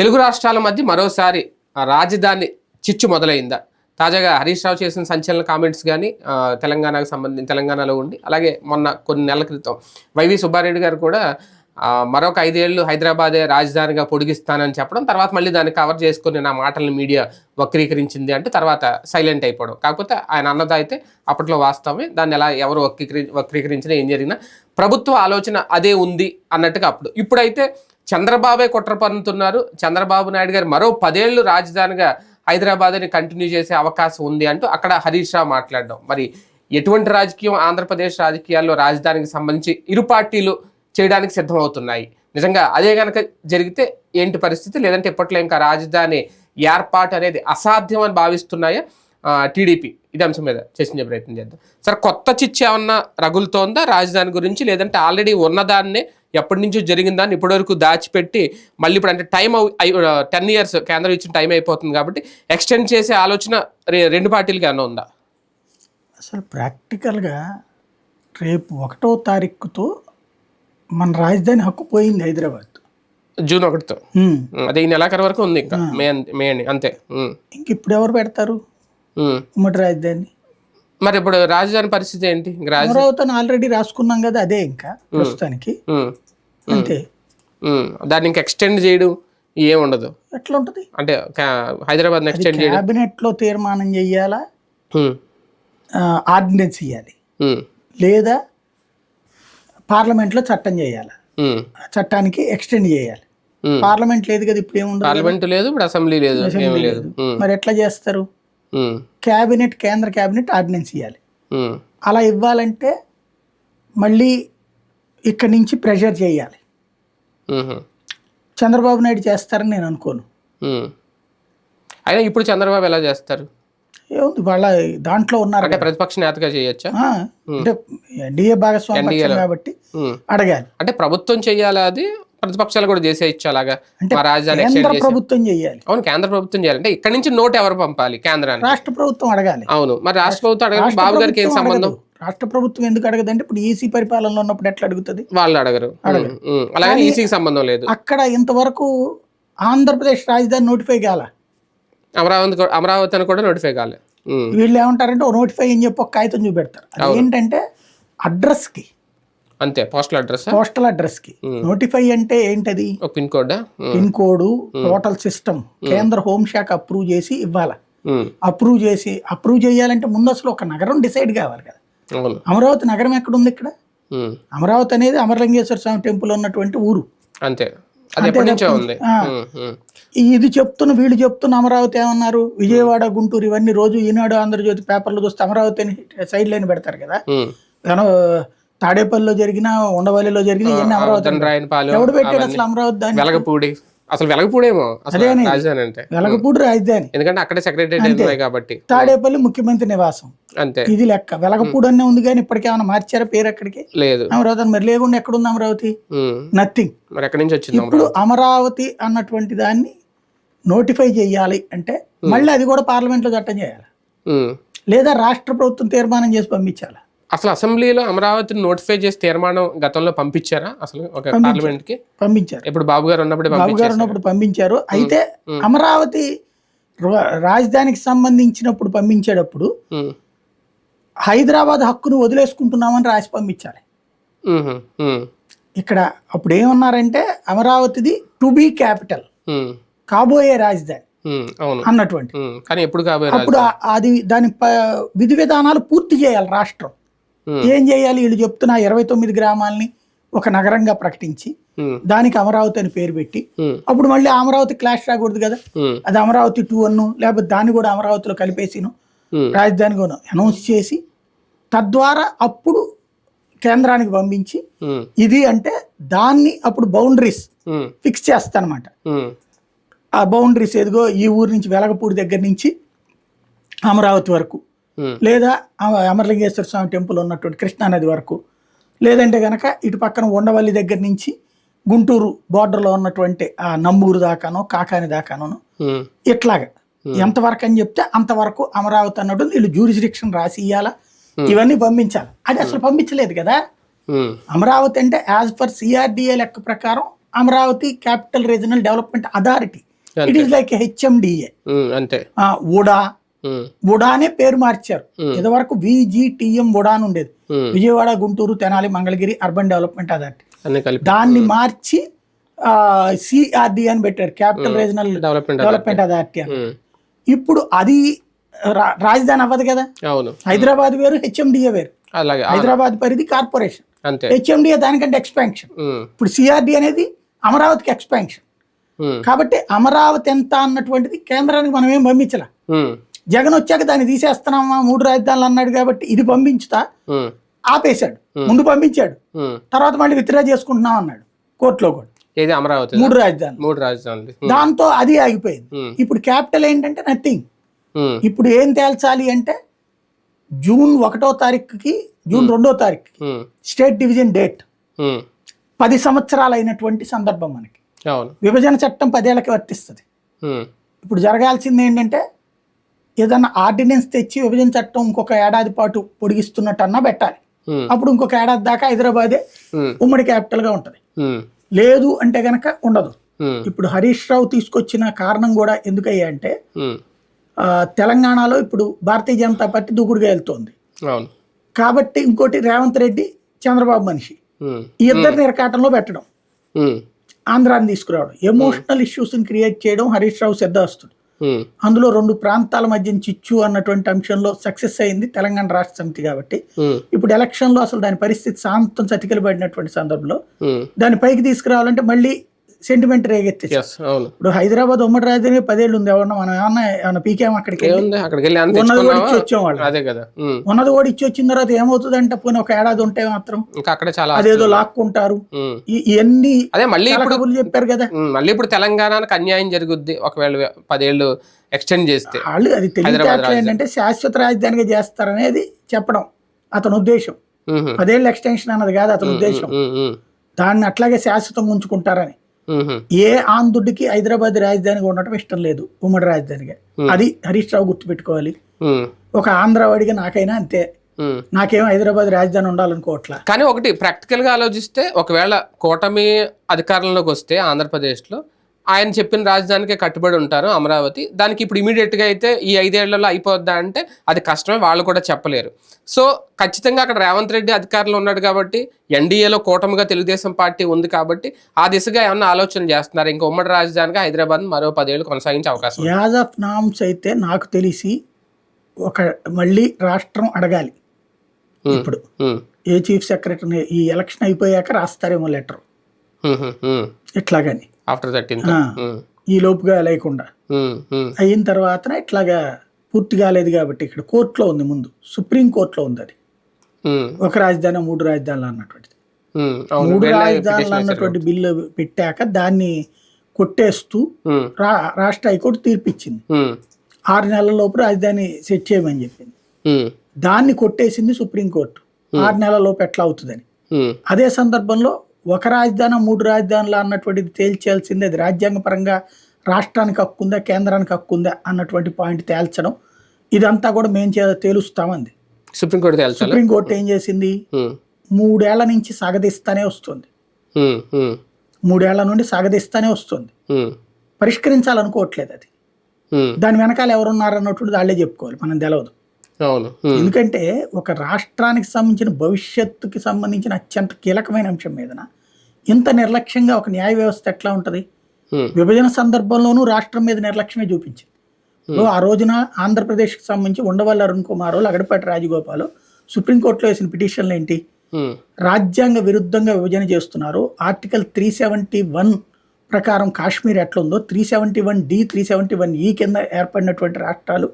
తెలుగు రాష్ట్రాల మధ్య మరోసారి రాజధాని చిచ్చు మొదలైందా? తాజాగా హరీష్ రావు చేసిన సంచలన కామెంట్స్ కానీ తెలంగాణకు సంబంధించి తెలంగాణలో ఉండి అలాగే మొన్న కొన్ని నెలల క్రితం వైవి సుబ్బారెడ్డి గారు కూడా మరొక ఐదేళ్ళు హైదరాబాదే రాజధానిగా పొడిగిస్తానని చెప్పడం తర్వాత మళ్ళీ దాన్ని కవర్ చేసుకుని నా మాటలను మీడియా వక్రీకరించింది అంటే తర్వాత సైలెంట్ అయిపోవడం. కాకపోతే ఆయన అన్నది అయితే అప్పట్లో వాస్తవమే. దాన్ని ఎలా ఎవరు వక్రీకరి వక్రీకరించినా ఏం జరిగినా ప్రభుత్వ ఆలోచన అదే ఉంది అన్నట్టుగా అప్పుడు. ఇప్పుడైతే చంద్రబాబే కుట్ర పన్నుతున్నారు చంద్రబాబు నాయుడు గారు మరో పదేళ్ళు రాజధానిగా హైదరాబాద్ని కంటిన్యూ చేసే అవకాశం ఉంది అంటూ అక్కడ హరీష్ రావు మాట్లాడడం. మరి ఎటువంటి రాజకీయం ఆంధ్రప్రదేశ్ రాజకీయాల్లో రాజధానికి సంబంధించి ఇరు పార్టీలు చేయడానికి సిద్ధమవుతున్నాయి? నిజంగా అదే కనుక జరిగితే ఏంటి పరిస్థితి? లేదంటే ఇప్పట్లో ఇంకా రాజధాని ఏర్పాటు అనేది అసాధ్యం అని భావిస్తున్నాయా? టీడీపీ. ఇది అంశం మీద చర్చించే ప్రయత్నం చేద్దాం. సార్ కొత్త చిచ్చు ఏమన్నా రగులుతోందా రాజధాని గురించి? లేదంటే ఆల్రెడీ ఉన్నదాన్నే ఎప్పటి నుంచో జరిగిందాన్ని ఇప్పటివరకు దాచిపెట్టి మళ్ళీ ఇప్పుడు అంటే టైం టెన్ ఇయర్స్ కేంద్రం ఇచ్చిన టైం అయిపోతుంది కాబట్టి ఎక్స్టెండ్ చేసే ఆలోచన రె- రెండు పార్టీలకి ఏమన్నా ఉందా? అసలు ప్రాక్టికల్గా రేపు ఒకటో తారీఖుతో మన రాజధాని హక్కు పోయింది హైదరాబాద్. జూన్ ఒకటితో. అదే ఈ నెలాఖరు వరకు ఉంది ఇంకా మే అంత- మే అని అంతే. ఇంక ఇప్పుడు ఎవరు పెడతారు? ఉమ్. ఉమ్మడి రాజధాని. మరి ఇప్పుడు రాజధాని పరిస్థితి ఏంటి? అమరావతిని ఆల్రెడీ రాసుకున్నాం కదా అదే ఇంకా ప్రస్తుతానికి. అంతే. దాన్ని ఇంకా ఎక్స్టెండ్ చేయడం ఏం ఉండదు ఎట్లా ఉంటుంది అంటే హైదరాబాద్ ఎక్స్టెండ్ చేయడం. క్యాబినెట్లో తీర్మానం చెయ్యాలా? ఉమ్. ఆర్డినెన్స్ ఇవ్వాలి. లేదా పార్లమెంట్లో చట్టం చేయాలి? చట్టానికి ఎక్స్టెండ్ చేయాలి. పార్లమెంట్ లేదు కదా ఇప్పుడు ఏముండదు పార్లమెంట్ లేదు ఇప్పుడు అసెంబ్లీ లేదు ఏమీ లేదు. ఉమ్. మరి ఎట్లా చేస్తారు. క్యాబినెట్ కేంద్ర క్యాబినెట్ ఆర్డినెన్స్ ఇవ్వాలి. అలా ఇవ్వాలంటే మళ్ళీ ఇక్కడి నుంచి ప్రెషర్ చేయాలి. చంద్రబాబు నాయుడు చేస్తారని నేను అనుకోను. అయినా ఇప్పుడు చంద్రబాబు ఎలా చేస్తారు? ఏముంది వాళ్ళ దాంట్లో ఉన్నారు అంటే ప్రతిపక్ష నేతగా చేయొచ్చా? అంటే ఎన్డీఏ భాగస్వామ్య పక్షం కాబట్టి. అడగాలి. అంటే ప్రభుత్వం చెయ్యాలా అది? ప్రతిపక్షాలు కూడా చేసేయచ్చు అలాగా మా రాజధాని చేసి ప్రభుత్వం చేయాలి. అవును కేంద్ర ప్రభుత్వం చేయాలంటే ఇక్కడ నుంచి నోట్ ఎవరు పంపాలి కేంద్రానికి? రాష్ట్ర ప్రభుత్వం అడగాలి. అవును మరి రాష్ట్ర ప్రభుత్వం రాష్ట్ర బాబు గారికి ఏం సంబంధం. రాష్ట్ర ప్రభుత్వం ఎందుకు అడగదంటే ఇప్పుడు ఈసీ పరిపాలనలో ఉన్నప్పుడు ఎట్లా అడుగుతుంది? వాళ్ళు అడగరు. అలాగే ఈసీకి సంబంధం లేదు. అక్కడ ఇంతవరకు ఆంధ్రప్రదేశ్ రాజధాని నోటిఫై కాల. అమరావతి అమరావతి అని కూడా నోటిఫై కాలే. వీళ్ళు ఏమంటారంటే నోటిఫై అని చెప్పి ఒక కాగితం చూపెడతారు. ఏంటంటే అడ్రస్కి అంతే పోస్టల్ అడ్రస్ పోస్టల్ అడ్రస్కి. నోటిఫై అంటే ఏంటది? Pin code? Pin code total system కేంద్ర హోంశాఖ అప్రూవ్ చేసి ఇవ్వాలి? అప్రూవ్ చేసి అప్రూవ్ చేయాలంటే ముందు అసలు ఒక నగరం డిసైడ్ కావాలి కదా. అమరావతి నగరం ఎక్కడ ఉంది ఇక్కడ అమరావతి అనేది అమరలింగేశ్వర స్వామి టెంపుల్ ఉన్నటువంటి ఊరు. అంతే. ఇది చెప్తున్న వీళ్ళు చెప్తున్న అమరావతి ఏమన్నారు? విజయవాడ గుంటూరు ఇవన్నీ రోజు ఈనాడు ఆంధ్రజ్యోతి పేపర్లు చూస్తే అమరావతి సైడ్ లైన్ పెడతారు కదా. తాడేపల్లిలో జరిగిన ఉండవల్లిలో జరిగిన ఇవన్నీ అమరావతి ఎవడు పెట్టాడు అసలు అమరావతి దాన్ని వెలగపూడి. అసలు వెలగపూడేమో? అసలు రాజధాని అంటే. వెలగపూడి రాజధాని. ఎందుకంటే అక్కడే సెక్రటరీ కాబట్టి. తాడేపల్లి ముఖ్యమంత్రి నివాసం. అంతే. ఇది లెక్క. వెలగపూడి అనే ఉంది కానీ ఇప్పటికేమైనా మార్చారా పేరు ఎక్కడికి లేదు. అమరావతి అని మరి లేకుండా ఎక్కడుంది అమరావతి. నథింగ్ మరి ఎక్కడి నుంచి వచ్చింది ఇప్పుడు అమరావతి? అన్నటువంటి దాన్ని నోటిఫై చేయాలి అంటే మళ్ళీ అది కూడా పార్లమెంట్లో చట్టం చేయాలి. లేదా రాష్ట్ర ప్రభుత్వం తీర్మానం చేసి పంపించాలి? అసలు అసెంబ్లీలో అమరావతిని నోటిఫై చేసి తీర్మానం గతంలో పంపించారా అసలు ఒక పార్లమెంట్కి పంపించారు ఇప్పుడు బాబు గారు ఉన్నప్పుడే బాబు గారు ఉన్నప్పుడు పంపించారు అయితే అమరావతి రాజధానికి సంబంధించినప్పుడు పంపించేటప్పుడు. హైదరాబాద్ హక్కును వదిలేసుకుంటున్నామని రాసి పంపించాలి. ఇక్కడ అప్పుడు ఏమన్నారంటే అమరావతిది టు బీ క్యాపిటల్. కాబోయే రాజధాని అన్నటువంటి. కానీ ఎప్పుడు కాబోయే అప్పుడు అది దాని విధి విధానాలు పూర్తి చేయాలి రాష్ట్రం. ఏం చేయాలి వీళ్ళు చెప్తున్న ఇరవై తొమ్మిది గ్రామాలని ఒక నగరంగా ప్రకటించి ఉమ్. దానికి అమరావతి అని పేరు పెట్టి ఉమ్. అప్పుడు మళ్ళీ అమరావతి క్లాష్ రాకూడదు కదా. అది అమరావతి టూ అన్ను లేకపోతే దాన్ని కూడా అమరావతిలో కలిపేసిను ఉమ్. రాజధాని అనౌన్స్ చేసి తద్వారా అప్పుడు కేంద్రానికి పంపించి. ఇది అంటే దాన్ని అప్పుడు బౌండరీస్. ఫిక్స్ చేస్తానమాట. ఆ బౌండరీస్ ఎదుగో ఈ ఊరు నుంచి వెలగపూడి దగ్గర నుంచి అమరావతి వరకు. లేదా అమ- అమరలింగేశ్వర స్వామి టెంపుల్ ఉన్నటువంటి కృష్ణానది వరకు. లేదంటే గనక ఇటు పక్కన ఉండవల్లి దగ్గర నుంచి గుంటూరు బార్డర్లో ఉన్నటువంటి ఆ నంబూరు దాకానో కాకాని దాకానో ఉమ్. ఇట్లాగా. ఎంతవరకు అని చెప్తే అంతవరకు అమరావతి అన్నట్టు వీళ్ళు జ్యూరిస్డిక్షన్ రాసి ఇవ్వాలా ఇవన్నీ పంపించాలి. అది అసలు పంపించలేదు కదా. అమరావతి అంటే యాజ్ పర్ సిఆర్డిఏ లెక్క ప్రకారం Amaravati capital regional development authority it is like HMDA అంతే. ఉడా ఉడా అనే పేరు మార్చారు. ఇదివరకు విజిటిఎం ఉడా అని ఉండేది Vijayawada Guntur Tenali Mangalagiri urban development authority. దాన్ని మార్చి సిఆర్డి అని పెట్టారు. Capital regional development authority. అని. ఇప్పుడు అది రాజధాని అవ్వదు కదా? హైదరాబాద్ వేరు హెచ్ఎండిఏ వేరు. హైదరాబాద్ పరిధి కార్పొరేషన్. హెచ్ఎండిఏ దానికంటే ఎక్స్పాన్షన్. ఇప్పుడు సిఆర్డి అనేది అమరావతికి ఎక్స్పాన్షన్. కాబట్టి అమరావతి ఎంత అన్నటువంటిది కేంద్రానికి మనం ఏం పంపించలే జగన్ వచ్చాక దాన్ని తీసేస్తున్నామా? మూడు రాజధానులు అన్నాడు కాబట్టి ఇది పంపించుతా. ఆపేశాడు. ముందు పంపించాడు. తర్వాత మళ్ళీ విత్డ్రా చేసుకుంటున్నాం అన్నాడు. కోర్టులో కూడా. ఏది అమరావతి? మూడు రాజధానులు. మూడు రాజధానులు. దాంతో అది ఆగిపోయింది. ఇప్పుడు క్యాపిటల్ ఏంటంటే నథింగ్. ఇప్పుడు ఏం తేల్చాలి అంటే జూన్ ఒకటో తారీఖుకి జూన్ రెండో తారీఖుకి స్టేట్ డివిజన్ డేట్. పది సంవత్సరాలు అయినటువంటి సందర్భం మనకి. విభజన చట్టం పదేళ్ళకి వర్తిస్తుంది. ఇప్పుడు జరగాల్సింది ఏంటంటే ఏదన్నా ఆర్డినెన్స్ తెచ్చి విభజన చట్టం ఇంకొక ఏడాది పాటు పొడిగిస్తున్నట్టు అన్నా పెట్టాలి అప్పుడు ఇంకొక ఏడాది దాకా హైదరాబాదే ఉమ్, ఉమ్మడి క్యాపిటల్గా ఉంటుంది. ఉమ్, లేదు అంటే గనక ఉండదు. ఇప్పుడు హరీష్ రావు తీసుకొచ్చిన కారణం కూడా ఎందుకయ్యా అంటే తెలంగాణలో ఇప్పుడు భారతీయ జనతా పార్టీ దూకుడుగా వెళ్తోంది. కాబట్టి ఇంకోటి రేవంత్ రెడ్డి చంద్రబాబు మనిషి. ఈ ఇద్దరిని ఇరకాటంలో పెట్టడం. ఉమ్, ఆంధ్రాని తీసుకురావడం. ఎమోషనల్ ఇష్యూస్ని క్రియేట్ చేయడం హరీష్ రావు సిద్ధాస్తుడు అందులో రెండు ప్రాంతాల మధ్య చిచ్చు అన్నటువంటి అంశంలో సక్సెస్ అయింది తెలంగాణ రాష్ట్ర సమితి కాబట్టి. ఇప్పుడు ఎలక్షన్లో అసలు దాని పరిస్థితి శాంతం చతికిల పడినటువంటి సందర్భంలో దాన్ని పైకి తీసుకురావాలంటే మళ్ళీ సెంటిమెంట్ అవును. ఇప్పుడు హైదరాబాద్ ఉమ్మడి రాజధాని పదేళ్ళు ఉంది. ఎవరన్నా మనం ఏమన్నా ఏమన్నా పీకేం అక్కడికి ఉన్నది కూడా ఇచ్చి వచ్చాం వాళ్ళు అదే కదా. ఉన్నది కూడా ఇచ్చి వచ్చిన తర్వాత ఏమవుతుందంటే పోనీ ఒక ఏడాది ఉంటే మాత్రం ఇంకా అక్కడే చాలా అదేదో లాక్కుంటారు. ఇవన్నీ అదే మళ్ళీ ఇప్పుడు చెప్పారు కదా. మళ్ళీ ఇప్పుడు తెలంగాణకు అన్యాయం జరుగుద్ది. ఒకవేళ పదేళ్ళు ఎక్స్టెండ్ చేస్తే వాళ్ళు అది తెలియదు ఏంటంటే శాశ్వత రాజధానిగా చేస్తారనేది చెప్పడం అతని ఉద్దేశం. పదేళ్ళు ఎక్స్టెన్షన్ అన్నది కాదు అతని ఉద్దేశం. దాన్ని అట్లాగే శాశ్వతంగా ఉంచుకుంటారని. ఏ ఆంధ్రుడికి హైదరాబాద్ రాజధానిగా ఉండటం ఇష్టం లేదు ఉమ్మడి రాజధానిగా. అది హరీష్ రావు గుర్తుపెట్టుకోవాలి. ఒక ఆంధ్రవాడిగా నాకైనా అంతే. నాకేం హైదరాబాద్ రాజధాని ఉండాలనుకోవట్లా కానీ ఒకటి ప్రాక్టికల్గా ఆలోచిస్తే ఒకవేళ కూటమి అధికారంలోకి వస్తే ఆంధ్రప్రదేశ్లో ఆయన చెప్పిన రాజధానికే కట్టుబడి ఉంటారు అమరావతి. దానికి ఇప్పుడు ఇమీడియట్గా అయితే ఈ ఐదేళ్ళలో అయిపోద్దా అంటే అది కష్టమే వాళ్ళు కూడా చెప్పలేరు. సో ఖచ్చితంగా అక్కడ రేవంత్ రెడ్డి అధికారంలో ఉన్నాడు కాబట్టి ఎన్డీఏలో కూటమిగా తెలుగుదేశం పార్టీ ఉంది కాబట్టి ఆ దిశగా ఏమన్నా ఆలోచన చేస్తున్నారు? ఇంకా ఉమ్మడి రాజధానిగా హైదరాబాద్ మరో పదేళ్ళు కొనసాగించే అవకాశం. యాజ్ ఆఫ్ నామ్స్ అయితే నాకు తెలిసి ఒక మళ్ళీ రాష్ట్రం అడగాలి. ఇప్పుడు ఏ చీఫ్ సెక్రటరీని ఈ ఎలక్షన్ అయిపోయాక రాస్తారేమో లెటర్. ఇట్లాగని. ఆఫ్టర్. ఈ లోపుగా లేకుండా. అయిన తర్వాత ఇట్లాగా పూర్తి కాలేదు కాబట్టి ఇక్కడ కోర్టులో ఉంది ముందు. సుప్రీం కోర్టులో ఉంది అది. ఒక రాజధాని మూడు రాజధానులు అన్నటువంటిది. మూడు రాజధానులు. అన్నటువంటి బిల్లు పెట్టాక దాన్ని కొట్టేస్తూ రా రాష్ట్ర హైకోర్టు తీర్పిచ్చింది. ఆరు నెలల లోపు రాజధాని సెట్ చేయమని చెప్పింది. దాన్ని కొట్టేసింది సుప్రీంకోర్టు ఆరు నెలల లోపు ఎట్లా అవుతుందని. అదే సందర్భంలో ఒక రాజధాని మూడు రాజధానులు అన్నటువంటిది తేల్చాల్సింది అది రాజ్యాంగపరంగా రాష్ట్రానికి హక్కుందా కేంద్రానికి హక్కుందా అన్నటువంటి పాయింట్ తేల్చడం. ఇదంతా కూడా మేము చే తేలుస్తామంది. సుప్రీంకోర్టు సుప్రీంకోర్టు ఏం చేసింది? మూడేళ్ళ నుంచి సాగదీస్తానే వస్తుంది. మూడేళ్ళ నుండి సాగదీస్తానే వస్తుంది. పరిష్కరించాలనుకోవట్లేదు అది. దాని వెనకాల ఎవరున్నారు అన్నటువంటి వాళ్ళే చెప్పుకోవాలి. మనం తెలవదు. అవును. ఎందుకంటే ఒక రాష్ట్రానికి సంబంధించిన భవిష్యత్తుకి సంబంధించిన అత్యంత కీలకమైన అంశం మీదన ఇంత నిర్లక్ష్యంగా ఒక న్యాయ వ్యవస్థ ఎట్లా ఉంటుంది? విభజన సందర్భంలోనూ రాష్ట్రం మీద నిర్లక్ష్యమే చూపించింది. ఆ రోజున ఆంధ్రప్రదేశ్కి సంబంధించి ఉండవల్లి అరుణ్ కుమార్ లగడపాటి రాజగోపాల్ సుప్రీంకోర్టులో వేసిన పిటిషన్లు ఏంటి? రాజ్యాంగ విరుద్ధంగా విభజన చేస్తున్నారు. ఆర్టికల్ త్రీ సెవెంటీ వన్ ప్రకారం కాశ్మీర్ ఎట్లా ఉందో three seventy one D three seventy one ఈ కింద ఏర్పడినటువంటి రాష్ట్రాలు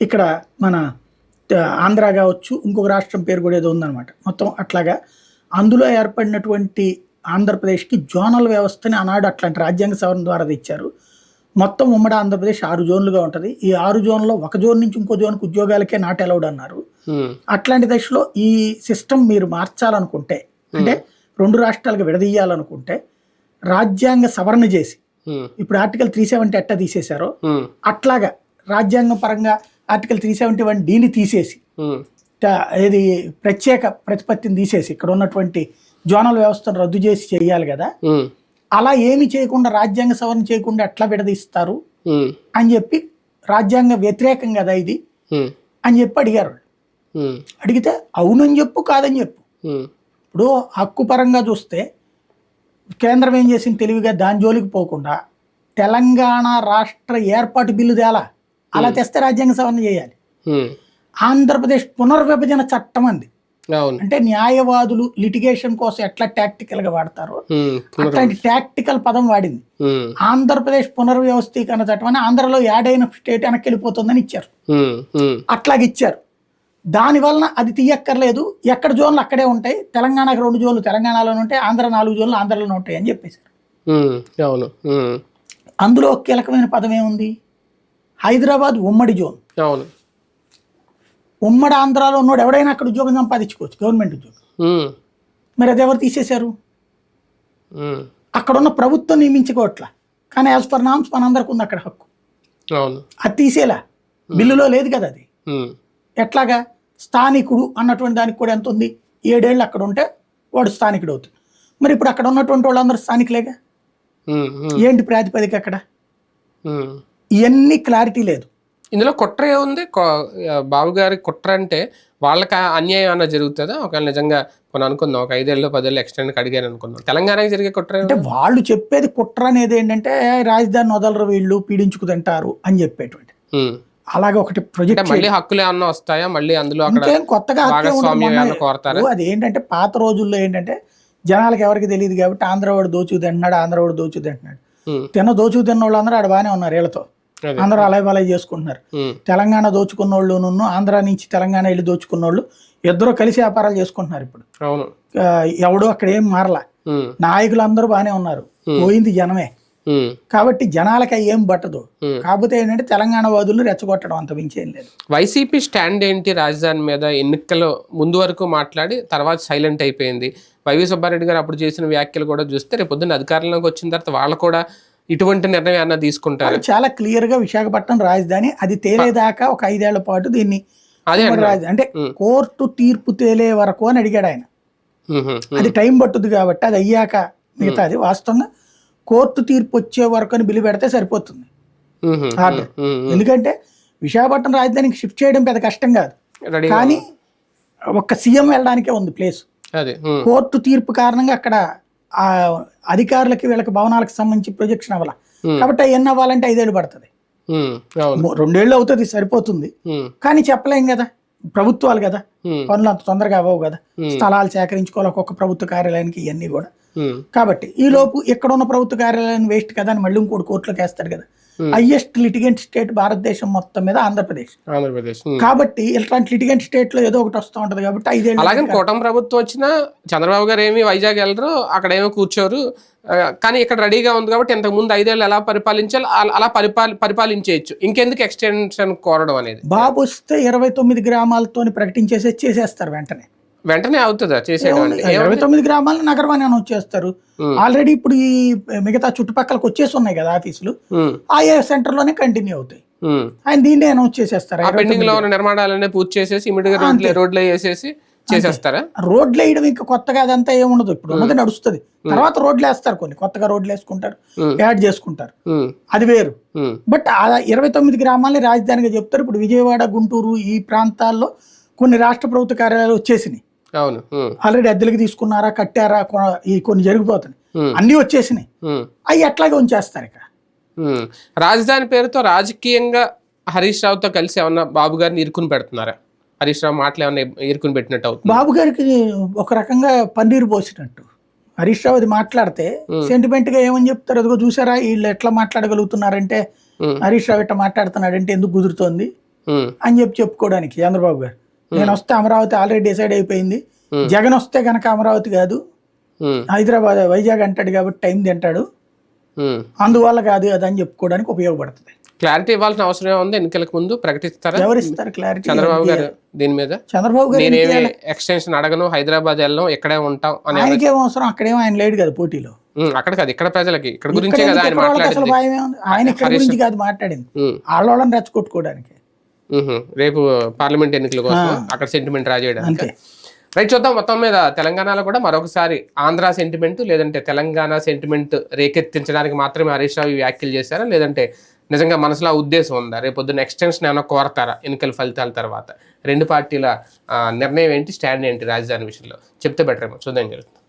ఇక్కడ మన ఆంధ్ర కావచ్చు ఇంకొక రాష్ట్రం పేరు కూడా ఏదో ఉందన్నమాట. మొత్తం అట్లాగా అందులో ఏర్పడినటువంటి ఆంధ్రప్రదేశ్కి జోనల్ వ్యవస్థని ఆనాడు అట్లాంటి రాజ్యాంగ సవరణ ద్వారా తెచ్చారు. మొత్తం ఉమ్మడి ఆంధ్రప్రదేశ్ ఆరు జోన్లుగా ఉంటుంది. ఈ ఆరు జోన్లో ఒక జోన్ నుంచి ఇంకో జోన్కి ఉద్యోగాలకే నాట్ అలౌడ్ అన్నారు. అట్లాంటి దశలో ఈ సిస్టమ్ మీరు మార్చాలనుకుంటే అంటే రెండు రాష్ట్రాలకు విడదీయాలనుకుంటే రాజ్యాంగ సవరణ చేసి ఇప్పుడు ఆర్టికల్ త్రీ సెవెంటీ ఎట్టా తీసేశారో. అట్లాగా రాజ్యాంగం పరంగా ఆర్టికల్ త్రీ సెవెంటీ వన్ డీని తీసేసి ఇది ప్రత్యేక ప్రతిపత్తిని తీసేసి ఇక్కడ ఉన్నటువంటి జోనల్ వ్యవస్థను రద్దు చేసి చేయాలి కదా. అలా ఏమి చేయకుండా రాజ్యాంగ సవరణ చేయకుండా ఎట్లా విడదీస్తారు? అని చెప్పి రాజ్యాంగ వ్యతిరేకం కదా ఇది. అని చెప్పి అడిగారు అడిగితే అవునని చెప్పు కాదని చెప్పు. ఇప్పుడు హక్కు పరంగా చూస్తే కేంద్రం ఏం చేసింది తెలివిగా? దాని జోలికి పోకుండా తెలంగాణ రాష్ట్ర ఏర్పాటు బిల్లు తేలా. అలా తెస్తే రాజ్యాంగ సవరణ చేయాలి. ఆంధ్రప్రదేశ్ పునర్విభజన చట్టం అంది. అంటే న్యాయవాదులు లిటిగేషన్ కోసం ఎట్లా tactical గా వాడతారో అట్లాంటి టాక్టికల్ పదం వాడింది. ఆంధ్రప్రదేశ్ పునర్వ్యవస్థీకరణ చట్టం అని ఆంధ్రలో యాడ్ అయిన స్టేట్ వెనక్కి వెళ్ళిపోతుందని ఇచ్చారు. అట్లాగే ఇచ్చారు. దాని వలన అది తీయక్కర్లేదు. ఎక్కడ జోన్లు అక్కడే ఉంటాయి. తెలంగాణకి రెండు జోన్లు తెలంగాణలోనే ఉంటాయి. ఆంధ్ర నాలుగు జోన్లు ఆంధ్రలోనే ఉంటాయి అని చెప్పేశారు. అందులో కీలకమైన పదం ఏముంది? హైదరాబాద్ ఉమ్మడి జోన్. అవును. ఉమ్మడి ఆంధ్రాలో ఉన్నోడు ఎవడైనా అక్కడ ఉద్యోగం సంపాదించుకోవచ్చు గవర్నమెంట్ ఉద్యోగం. మరి అది ఎవరు తీసేశారు? అక్కడ ఉన్న ప్రభుత్వం నియమించుకోవట్లా. కానీ యాజ్ పర్ నామ్స్ మనందరికి ఉంది అక్కడ హక్కు. అది తీసేలా. బిల్లులో లేదు కదా అది. ఎట్లాగా? స్థానికుడు అన్నటువంటి దానికి కూడా ఎంత ఉంది? ఏడేళ్ళు అక్కడ ఉంటే వాడు స్థానికుడు అవుతుంది మరి ఇప్పుడు అక్కడ ఉన్నటువంటి వాళ్ళందరూ స్థానికులేగా? ఏంటి ప్రాతిపదిక అక్కడ. ఇవన్నీ క్లారిటీ లేదు. ఇందులో కుట్ర ఏముంది? బాబు గారి కుట్ర అంటే వాళ్ళకి అన్యాయం అన్న జరుగుతుందా? ఒకవేళ నిజంగా కొన్ని అనుకుందాం ఒక ఐదేళ్ళు పదేళ్ళు ఎక్స్టెండ్ అడిగాను అనుకుందాం. తెలంగాణకి జరిగే కుట్ర అంటే? వాళ్ళు చెప్పేది కుట్ర అనేది ఏంటంటే రాజధాని వదలరు వీళ్ళు పీడించుకు తింటారు అని చెప్పేటువంటి. అలాగే ఒకటి ప్రొజెక్ట్ మళ్ళీ హక్కులు ఏమన్నా వస్తాయా? మళ్ళీ అందులో కొత్తగా కోరతారా? అది ఏంటంటే పాత రోజుల్లో ఏంటంటే జనాలకు ఎవరికి తెలియదు కాబట్టి ఆంధ్రవాడు దోచుకు తింటున్నాడు ఆంధ్రవాడు దోచుకు తింటున్నాడు. తిన్న దోచుకు తిన్న వాళ్ళందరూ ఆడ బాగానే ఉన్నారు వీళ్ళతో. అదే. అందరూ అలై బలై చేసుకుంటున్నారు. తెలంగాణ దోచుకున్న వాళ్ళు ఆంధ్ర నుంచి తెలంగాణ వెళ్ళి దోచుకున్న వాళ్ళు ఇద్దరు కలిసి వ్యాపారాలు చేసుకుంటున్నారు ఇప్పుడు. ఎవడు అక్కడ ఏం మారలా. నాయకులు అందరూ బాగానే ఉన్నారు. పోయింది జనమే. కాబట్టి జనాలకి ఏం పట్టదు. కాకపోతే ఏంటంటే తెలంగాణ వాదులు రెచ్చగొట్టడం అంత మించి లేదు. వైసీపీ స్టాండ్ ఏంటి రాజధాని మీద ఎన్నికల ముందు వరకు మాట్లాడి తర్వాత సైలెంట్ అయిపోయింది. వైవి సుబ్బారెడ్డి గారు అప్పుడు చేసిన వ్యాఖ్యలు కూడా చూస్తే రేపు పొద్దున్న అధికారంలోకి వచ్చిన తర్వాత వాళ్ళు కూడా ఇటువంటి నిర్ణయం అన్న తీసుకుంటారు? అది చాలా క్లియర్గా విశాఖపట్నం రాజధాని అది తేలేదాకా ఒక ఐదేళ్ళ పాటు దీన్ని అదే అంటే. కోర్టు తీర్పు తేలే వరకు అని అడిగాడు ఆయన. అది టైం పట్టుద్ది కాబట్టి అది అయ్యాక మిగతాది వాస్తవంగా కోర్టు తీర్పు వచ్చే వరకు అని బిల్లు పెడితే సరిపోతుంది. ఎందుకంటే విశాఖపట్నం రాజధానికి షిఫ్ట్ చేయడం పెద్ద కష్టం కాదు. కానీ ఒక్క సీఎం వెళ్ళడానికే ఉంది ప్లేస్. అదే కోర్టు తీర్పు కారణంగా అక్కడ ఆ అధికారులకి వీళ్ళకి భవనాలకు సంబంధించి ప్రొజెక్షన్ అవ్వాల. కాబట్టి అవన్నీ అవ్వాలంటే ఐదేళ్ళు పడుతుంది. రెండేళ్ళు అవుతుంది సరిపోతుంది. కానీ చెప్పలేం కదా. ప్రభుత్వాలు కదా. పనులు అంత తొందరగా అవ్వవు కదా. స్థలాలు సేకరించుకోవాలి ఒక్కొక్క ప్రభుత్వ కార్యాలయానికి ఇవన్నీ కూడా. కాబట్టి ఈ లోపు ఎక్కడ ఉన్న ప్రభుత్వ కార్యాలయం వేస్ట్ కదా అని మళ్ళీ ఇంకోటి కోర్టులోకి వేస్తాడు కదా. హైయెస్ట్ లిటిగెంట్ స్టేట్ భారతదేశం మొత్తం మీద ఆంధ్రప్రదేశ్. ఆంధ్రప్రదేశ్ ఉమ్. కాబట్టి ఇలాంటి లిటిగెంట్ స్టేట్లో ఏదో ఒకటి వస్తూ ఉంటది కాబట్టి ఐదేళ్ళు అలాగే కూటమి ప్రభుత్వం వచ్చినా చంద్రబాబు గారు ఏమి వైజాగ్ వెళ్ళరు అక్కడ ఏమో కూర్చోరు. కానీ ఇక్కడ రెడీగా ఉంది కాబట్టి ఇంతకు ముందు ఐదేళ్ళు ఎలా పరిపాలించాలో అలా- అలా పరిపాలి పరిపాలించేయచ్చు. ఇంకెందుకు ఎక్స్టెన్షన్ కోరడం అనేది? బాబు వస్తే ఇరవై తొమ్మిది గ్రామాలతో ప్రకటించేసి చేసేస్తారు వెంటనే. వెంటనే అవుతుందా అంటే? ఇరవై తొమ్మిది గ్రామాలను నగరవాణి అనౌన్స్ చేస్తారు Hmm. ఆల్రెడీ ఇప్పుడు ఈ మిగతా చుట్టుపక్కలకు వచ్చేసి ఉన్నాయి కదా ఆఫీసులు. ఆ ఏ సెంటర్లోనే కంటిన్యూ అవుతాయి. ఆయన దీన్నే అనౌన్స్ చేసేస్తారు. పెండింగ్లో ఉన్న నిర్మాణాలన్నీ పూర్తి చేసేసి ఇమీడియట్గా రోడ్లు వేసేసి చేసేస్తారా? రోడ్లు వేయడం ఇంకా కొత్తగా అదంతా ఏముండదు. ఇప్పుడు ఉన్నది నడుస్తుంది. తర్వాత రోడ్లు వేస్తారు కొన్ని. కొత్తగా రోడ్లు వేసుకుంటారు. యాడ్ చేసుకుంటారు. అది వేరు. బట్ ఆ ఇరవై తొమ్మిది గ్రామాలని రాజధానిగా చెప్తారు. ఇప్పుడు విజయవాడ గుంటూరు ఈ ప్రాంతాల్లో కొన్ని రాష్ట్ర ప్రభుత్వ కార్యాలయాలు వచ్చేసినాయి. అవును. ఆల్రెడీ అద్దెలకు తీసుకున్నారా కట్టారా ఈ కొన్ని జరిగిపోతున్నాయి. అన్నీ వచ్చేసినాయి. అవి ఎట్లాగే ఉంచేస్తారు ఇక. రాజధాని పేరుతో రాజకీయంగా హరీష్ రావుతో కలిసి ఏమన్నా బాబు గారిని ఇరుకుని పెడుతున్నారా? హరీష్ రావు మాటలు ఏమన్నా ఇరుకుని పెట్టినట్టు అవుతుంది? బాబు గారికి ఒక రకంగా పన్నీరు పోసినట్టు. హరీష్ రావు అది మాట్లాడితే సెంటిమెంట్గా ఏమని చెప్తారు? అదిగో చూసారా వీళ్ళు ఎట్లా మాట్లాడగలుగుతున్నారంటే హరీష్ రావు ఇట్లా మాట్లాడుతున్నాడంటే ఎందుకు కుదురుతోంది? అని చెప్పి చెప్పుకోవడానికి చంద్రబాబు గారు. నేను వస్తే అమరావతి ఆల్రెడీ డిసైడ్ అయిపోయింది. జగన్ వస్తే గనక అమరావతి కాదు. హైదరాబాద్ వైజాగ్ అంటాడు కాబట్టి టైం తింటాడు. అందువల్ల కాదు అది అని చెప్పుకోవడానికి ఉపయోగపడుతుంది. క్లారిటీ ఇవ్వాల్సిన అవసరం ఏముంది? ఎన్నికలకు ముందు ప్రకటిస్తారా? ఎవరిస్తారు క్లారిటీ చంద్రబాబు గారు దీని మీద? చంద్రబాబు గారు నేనేమి ఎక్స్టెన్షన్ అడగను హైదరాబాద్ వెళ్ళను ఇక్కడే ఉంటాం అని ఆయనకేం అవసరం? అక్కడేమో ఆయన లేడు కదా పోటీలో. అక్కడ కాదు ఇక్కడ ప్రజలకి. ఇక్కడ గురించే కదా ఆయన ఎక్కడ మాట్లాడింది. ఆయన ఇక్కడ గురించి కాదు మాట్లాడింది. వాళ్ళని రెచ్చగొట్టుకోవడానికి. రేపు పార్లమెంట్ ఎన్నికల కోసం అక్కడ సెంటిమెంట్ రాజేయడానికి అంతే. రైట్ చూద్దాం. మొత్తం మీద తెలంగాణలో కూడా మరొకసారి ఆంధ్ర సెంటిమెంట్ లేదంటే తెలంగాణ సెంటిమెంట్ రేకెత్తించడానికి మాత్రమే హరీష్ రావు వ్యాఖ్యలు చేశారా? లేదంటే నిజంగా మనసులో ఉద్దేశం ఉందా? రేపు పొద్దున్న ఎక్స్టెన్షన్ ఏమైనా కోరతారా? ఎన్నికల ఫలితాల తర్వాత. రెండు పార్టీల నిర్ణయం ఏంటి? స్టాండ్ ఏంటి? రాజధాని విషయంలో. చెప్తే బెటర్ ఏమో. చూద్దాం జరుగుతుంది.